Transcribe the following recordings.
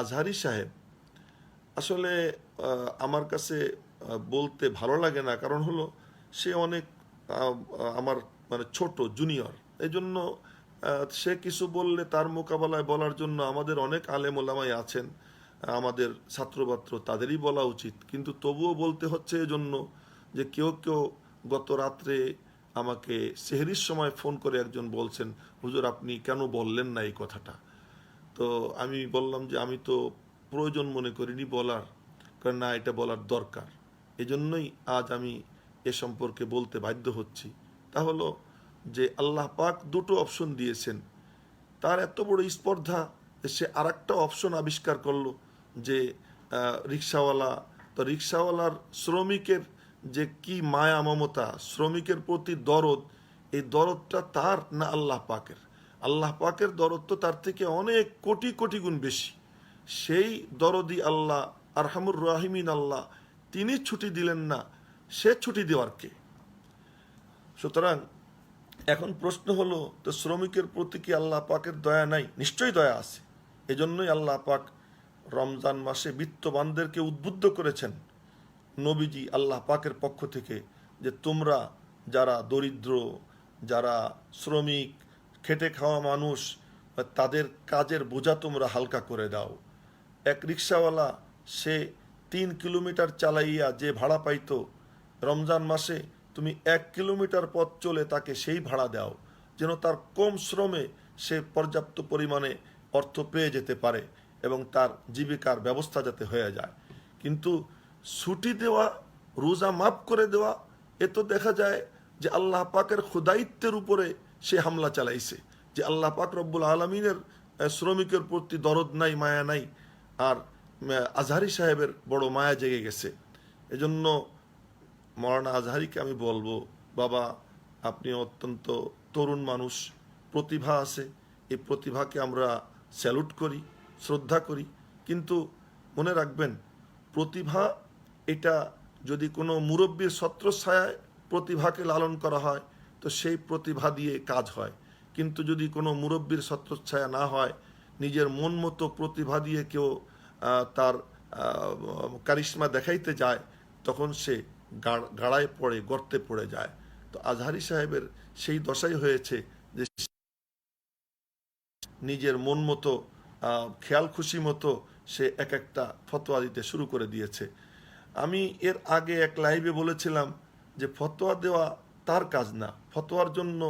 আজহারি সাহেব, আসলে আমার কাছে বলতে ভালো লাগে না। কারণ হলো, সে অনেক আমার মানে ছোট জুনিয়র এই জন্য সে কিছু বললে তার মোকাবেলায় বলার জন্য আমাদের অনেক আলেম ওলামাই আছেন। আমাদের ছাত্রবাত্র তাদেরই বলা উচিত। কিন্তু তবুও বলতে হচ্ছে এজন্য যে, কেউ কেউ গত রাত্রে আমাকে সেহরির সময় ফোন করে একজন বলছেন, হুজুর, আপনি কেন বললেন না এই কথাটা? তো আমি বললাম যে আমি তো প্রয়োজন মনে করিনি বলার, কারণ না, এটা বলার দরকার। এজন্যই আজ আমি এ সম্পর্কে বলতে বাধ্য হচ্ছি। তা হলো যে আল্লাহ পাক দুটো অপশন দিয়েছেন। তার এত বড় স্পর্ধা, সে আর অপশন আবিষ্কার করল যে রিক্সাওয়ালা, তো রিক্সাওয়ালার শ্রমিকের যে কি মায়া মমতা, শ্রমিকের প্রতি দরদ, এই দরদটা তার না আল্লাহ পাকের? আল্লাহ পাকের দরদ তো তার থেকে অনেক কোটি কোটি গুণ বেশি। সেই দরদি আল্লাহ, আরহামুর রাহিমিন আল্লাহ, তিনি ছুটি দিলেন না, সে ছুটি দেওয়ার কে? সুতরাং এখন প্রশ্ন হলো, তো শ্রমিকের প্রতি কি আল্লাহ পাকের দয়া নাই? নিশ্চয়ই দয়া আছে। এজন্যই আল্লাহ পাক রমজান মাসে বিত্তবানদেরকে উদ্বুদ্ধ করেছেন নবীজি আল্লাহ পাকের পক্ষ থেকে, যে তোমরা যারা দরিদ্র, যারা শ্রমিক খেটে খাওয়া মানুষ তাদের কাজের বোঝা তোমরা হালকা করে দাও। এক রিক্সাওয়ালা, সে তিন কিলোমিটার চালাইয়া যে ভাড়া পাইত, রমজান মাসে তুমি এক কিলোমিটার পথ চলে তাকে সেই ভাড়া দাও, যেন তার কম শ্রমে সে পর্যাপ্ত পরিমাণে অর্থ পেয়ে যেতে পারে এবং তার জীবিকার ব্যবস্থা যাতে হয়ে যায়। কিন্তু ছুটি দেওয়া, রোজা মাফ করে দেওয়া, এ তো দেখা যায় যে আল্লাহ পাকের খুদায়িত্বের উপরে সে হামলা চালাইছে যে আল্লাহ পাক রব্বুল আলমিনের শ্রমিকের প্রতি দরদ নাই, মায়া নাই, আর আজহারি সাহেবের বড় মায়া জেগে গেছে। এজন্য মরানা আজহারিকে আমি বলব, বাবা, আপনি অত্যন্ত তরুণ মানুষ, প্রতিভা আছে, এই প্রতিভাকে আমরা স্যালুট করি, শ্রদ্ধা করি, কিন্তু মনে রাখবেন, প্রতিভা এটা যদি কোনো মুরব্বীর ছত্রছায়ায় প্রতিভাকে লালন করা হয় তো সেই প্রতিভা দিয়ে কাজ হয়। কিন্তু যদি কোনো মুরব্বীর ছত্রছায়া না হয়, নিজের মন মতো প্রতিভা দিয়ে কেউ তার কারিশ্মা দেখাইতে যায়, তখন সে গাড়- গাড়ায় পড়ে, গর্তে পড়ে যায়। তো আজহারি সাহেবের সেই দশাই হয়েছে যে নিজের মন মতো খেয়াল খুশি মতো সে এক একটা ফতোয়া দিতে শুরু করে দিয়েছে। আমি এর আগে এক লাইভে বলেছিলাম যে ফতোয়া দেওয়া তার কাজ না। ফতোয়ার জন্য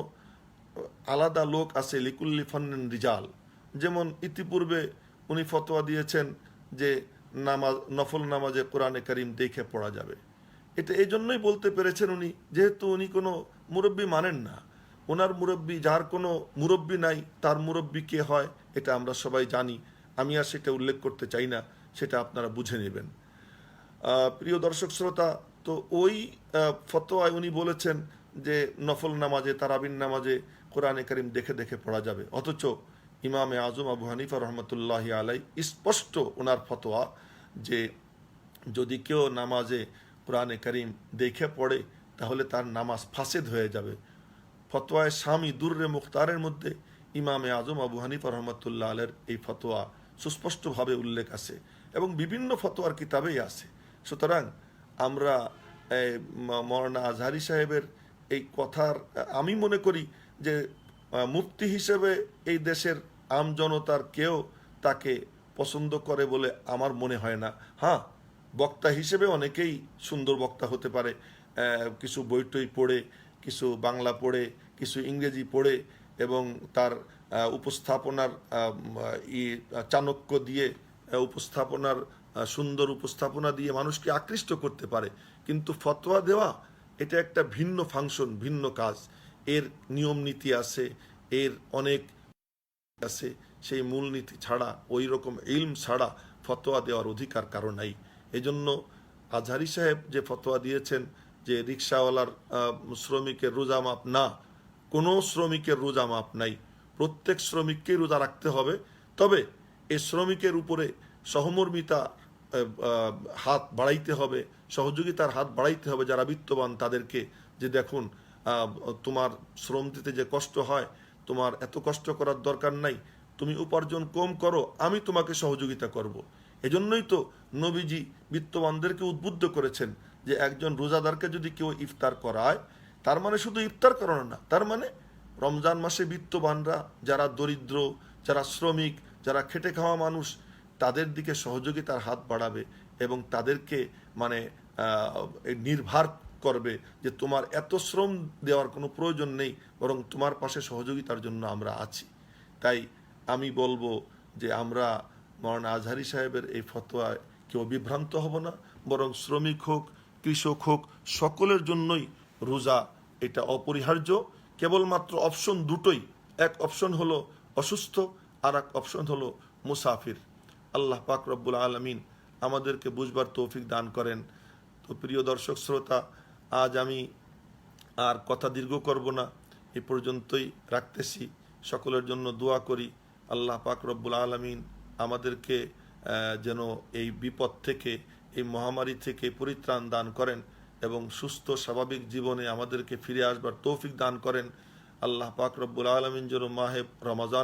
আলাদা লোক আছে লিকুল্লি ফান্নেন রিজাল। যেমন ইতিপূর্বে উনি ফতোয়া দিয়েছেন যে নামাজ, নফল নামাজে কোরআনে করিম দেখে পড়া যাবে। এটা এই জন্যই বলতে পেরেছেন উনি, যেহেতু উনি কোনো মুরব্বী মানেন না। ওনার মুরব্বী, যার কোনো মুরব্বী নাই, তার মুরব্বী কে হয়, এটা আমরা সবাই জানি। আমি আর সেটা উল্লেখ করতে চাই না, সেটা আপনারা বুঝে নেবেন। প্রিয় দর্শক শ্রোতা, তো ওই ফতোয়ায় উনি বলেছেন যে নফল নামাজে তারাবিন নামাজে কোরআনে করিম দেখে দেখে পড়া যাবে। অথচ ইমামে আজম আবু হানিফা রহমতুল্লাহ আলাই স্পষ্ট ওনার ফতোয়া যে যদি কেউ নামাজে কোরআনে করিম দেখে পড়ে তাহলে তার নামাজ ফাসেদ হয়ে যাবে। ফতোয়ায় স্বামী দুর্রে মুখতারের মধ্যে ইমামে আজম আবু হানিফা রহমতুল্লাহ আলের এই ফতোয়া সুস্পষ্টভাবে উল্লেখ আছে এবং বিভিন্ন ফতোয়ার কিতাবেই আছে। সুতরাং আমরা এই, ম- আজহারি সাহেবের এই কথার, আমি মনে করি যে মুফতি হিসেবে এই দেশের আম জনতার কেউ তাকে পছন্দ করে বলে আমার মনে হয় না। হ্যাঁ বক্তা হিসেবে অনেকেই সুন্দর বক্তা হতে পারে। কিছু বইটই পড়ে, কিছু বাংলা পড়ে, কিছু ইংরেজি পড়ে এবং তার উপস্থাপনার ই, চাণক্য দিয়ে উপস্থাপনার সুন্দর উপস্থাপনা দিয়ে মানুষকে আকৃষ্ট করতে পারে। কিন্তু ফতোয়া দেওয়া এটা একটা ভিন্ন ফাংশন, ভিন্ন কাজ। এর নিয়ম নীতি আছে, এর অনেক আছে, সেই মূলনীতি ছাড়া, ওই রকম ইলম ছাড়া ফতোয়া দেওয়ার অধিকার কারও নাই। এজন্য আজহারি সাহেব যে ফতোয়া দিয়েছেন যে রিক্সাওয়ালার শ্রমিকের রোজা মাপ না, কোনো শ্রমিকের রোজা মাপ নাই। প্রত্যেক শ্রমিককেই রোজা রাখতে হবে। তবে এ শ্রমিকের উপরে সহমর্মিতা হাত বাড়াইতে হবে, সহযোগিতার হাত বাড়াইতে হবে যারা বিত্তবান তাদেরকে যে দেখুন তোমার শ্রম দিতে যে কষ্ট হয়, তোমার এত কষ্ট করার দরকার নাই, তুমি উপার্জন কম করো, আমি তোমাকে সহযোগিতা করব। এজন্যই তো নবীজি বিত্তবানদেরকে উদ্বুদ্ধ করেছেন যে একজন রোজাদারকে যদি কেউ ইফতার করায়, তার মানে শুধু ইফতার করানো না, তার মানে রমজান মাসে বিত্তবানরা যারা দরিদ্র, যারা শ্রমিক, যারা খেটে খাওয়া মানুষ তাদের দিকে সহযোগিতার হাত বাড়াবে এবং তাদেরকে মানে নির্ভার করবে যে তোমার এত শ্রম দেওয়ার কোনো প্রয়োজন নেই, বরং তোমার পাশে সহযোগিতার জন্য আমরা আছি। তাই আমি বলব যে আমরা মৌলানা আজহারি সাহেবের এই ফতোয়ায় কেউ বিভ্রান্ত হব না, বরং শ্রমিক হোক, কৃষক হোক, সকলের জন্যই রোজা এটা অপরিহার্য। কেবলমাত্র অপশন দুটোই, এক অপশন হলো অসুস্থ আর এক অপশন হলো মুসাফির। আল্লাহ পাক রব্বুল আলমিন আমাদেরকে বুঝবার তৌফিক দান করেন। তো প্রিয় দর্শক শ্রোতা, আজ আমি আর কথা দীর্ঘ করব না, এ পর্যন্তই রাখতেছি। সকলের জন্য দোয়া করি, আল্লাহ পাক রব্বুল আলমিন আমাদেরকে যেন এই বিপদ থেকে, এই মহামারী থেকে পরিত্রাণ দান করেন এবং সুস্থ, স্বাভাবিক জীবনে আমাদেরকে ফিরে আসবার তৌফিক দান করেন। আল্লাহ পাক রব্বুল আলমিন যেন মাহেব রমাজান